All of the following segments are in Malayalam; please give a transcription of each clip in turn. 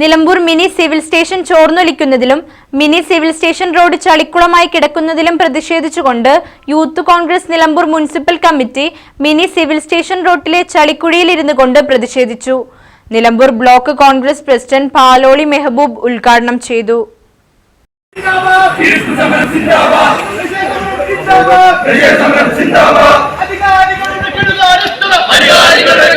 Nilambur mini civil station ചോർന്നൊലിക്കുന്നതിലും mini civil station road ചളിക്കുളമായി കിടക്കുന്നതിലും പ്രതിഷേധിച്ചുകൊണ്ട് Youth Congress Nilambur municipal committee mini civil station റോഡിലെ ചളിക്കുഴിയിലിരുന്നു കൊണ്ട് പ്രതിഷേധിച്ചു. Nilambur block Congress president Paloli Mehaboob ഉദ്ഘാടനം ചെയ്തു. അധികാരികളുടെ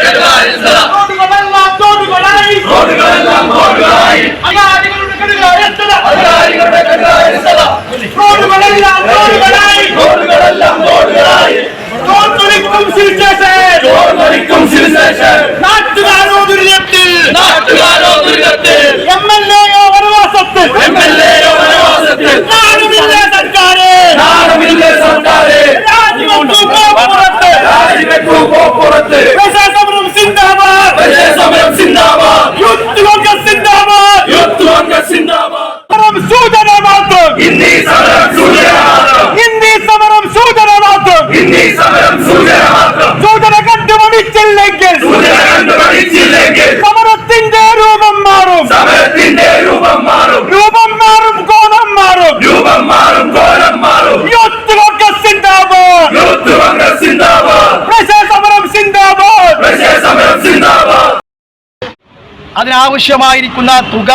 അതിനാവശ്യമായിരിക്കുന്ന തുക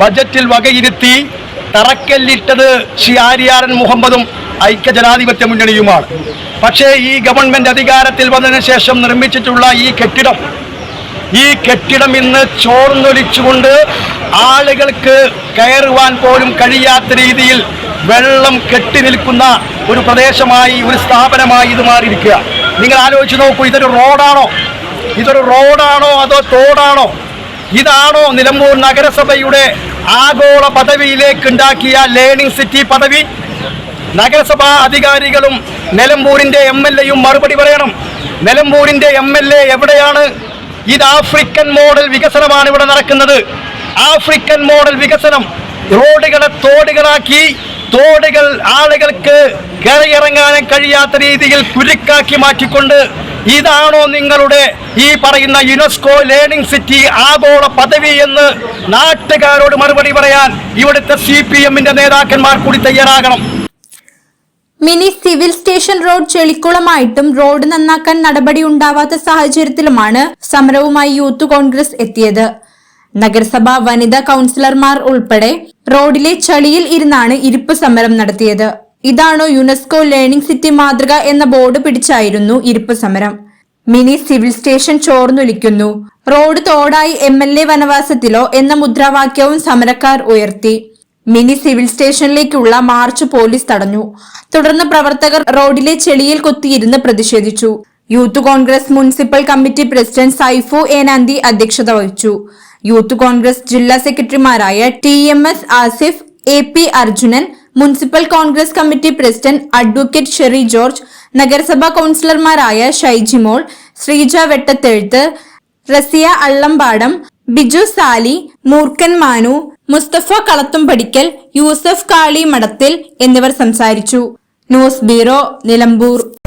ബജറ്റിൽ വകയിരുത്തി തറക്കല്ലിട്ടത് ശ്രീ ആര്യാരൻ മുഹമ്മദും ഐക്യജനാധിപത്യ മുന്നണിയുമാണ്. പക്ഷേ ഈ ഗവൺമെന്റ് അധികാരത്തിൽ വന്നതിന് ശേഷം നിർമ്മിച്ചിട്ടുള്ള ഈ കെട്ടിടം ഈ കെട്ടിടം ഇന്ന് ചോർന്നൊലിച്ചുകൊണ്ട് ആളുകൾക്ക് കയറുവാൻ പോലും കഴിയാത്ത രീതിയിൽ വെള്ളം കെട്ടി നിൽക്കുന്ന ഒരു പ്രദേശമായി ഒരു സ്ഥാപനമായി ഇത് മാറിയിരിക്കുക നിങ്ങൾ ആലോചിച്ച് നോക്കൂ ഇതൊരു റോഡാണോ? ഇതൊരു റോഡാണോ അതോ തോടാണോ? ഇതാണോ നിലമ്പൂർ നഗരസഭയുടെ ആഗോള പദവിയിലേക്ക് ഉണ്ടാക്കിയ ലേണിംഗ് സിറ്റി പദവി? നഗരസഭാ അധികാരികളും നിലമ്പൂരിന്റെ എം എൽ എയും മറുപടി പറയണം. നിലമ്പൂരിന്റെ എം എൽ എ എവിടെയാണ്? ഇത് ആഫ്രിക്കൻ മോഡൽ വികസനമാണ് ഇവിടെ നടക്കുന്നത്. ആഫ്രിക്കൻ മോഡൽ വികസനം റോഡുകളെ തോടുകളാക്കി തോടുകൾ ആളുകൾക്ക് കയറിയിറങ്ങാനും കഴിയാത്ത രീതിയിൽ കുരുക്കാക്കി മാറ്റിക്കൊണ്ട് ഇതാണോ നിങ്ങളുടെ ഈ പറയുന്ന യുനെസ്കോ ലേണിംഗ് സിറ്റി ആഗോള പദവി എന്ന് നാട്ടുകാരോട് മറുപടി പറയാൻ ഇവിടുത്തെ സി പി എമ്മിന്റെ നേതാക്കന്മാർ കൂടി തയ്യാറാകണം. മിനി സിവിൽ സ്റ്റേഷൻ റോഡ് ചെളിക്കുളമായിട്ടും റോഡ് നന്നാക്കാൻ നടപടി ഉണ്ടാവാത്ത സാഹചര്യത്തിലുമാണ് സമരവുമായി യൂത്ത് കോൺഗ്രസ് എത്തിയത്. നഗരസഭ വനിതാ കൗൺസിലർമാർ ഉൾപ്പെടെ റോഡിലെ ചളിയിൽ ഇരുന്നാണ് ഇരിപ്പ് സമരം നടത്തിയത്. ഇതാണോ യുനെസ്കോ ലേണിംഗ് സിറ്റി മാതൃക എന്ന ബോർഡ് പിടിച്ചായിരുന്നു ഇരിപ്പ് സമരം. മിനി സിവിൽ സ്റ്റേഷൻ ചോർന്നൊലിക്കുന്നു. റോഡ് തോടായി എം എൽ എ വനവാസത്തിലോ എന്ന മുദ്രാവാക്യവും സമരക്കാർ ഉയർത്തി. മിനി സിവിൽ സ്റ്റേഷനിലേക്കുള്ള മാർച്ച് പോലീസ് തടഞ്ഞു. തുടർന്ന് പ്രവർത്തകർ റോഡിലെ ചെളിയിൽ കൊത്തിയിരുന്ന് പ്രതിഷേധിച്ചു. Youth Congress municipal committee president Saifu Enanthi അധ്യക്ഷത വഹിച്ചു. യൂത്ത് കോൺഗ്രസ് ജില്ലാ സെക്രട്ടറിമാരായ T M S Asif A P Arjunan municipal Congress committee president advocate Sherry George നഗരസഭാ കൌൺസിലർമാരായ ഷൈജിമോൾ ശ്രീജ വെട്ടത്തെഴുത്ത് റസിയ അള്ളമ്പാടം ബിജു സാലി മൂർക്കൻ മാനു മുസ്തഫ കളത്തുംപടിക്കൽ യൂസഫ് കാളി മടത്തിൽ എന്നിവർ സംസാരിച്ചു. News bureau Nilambur.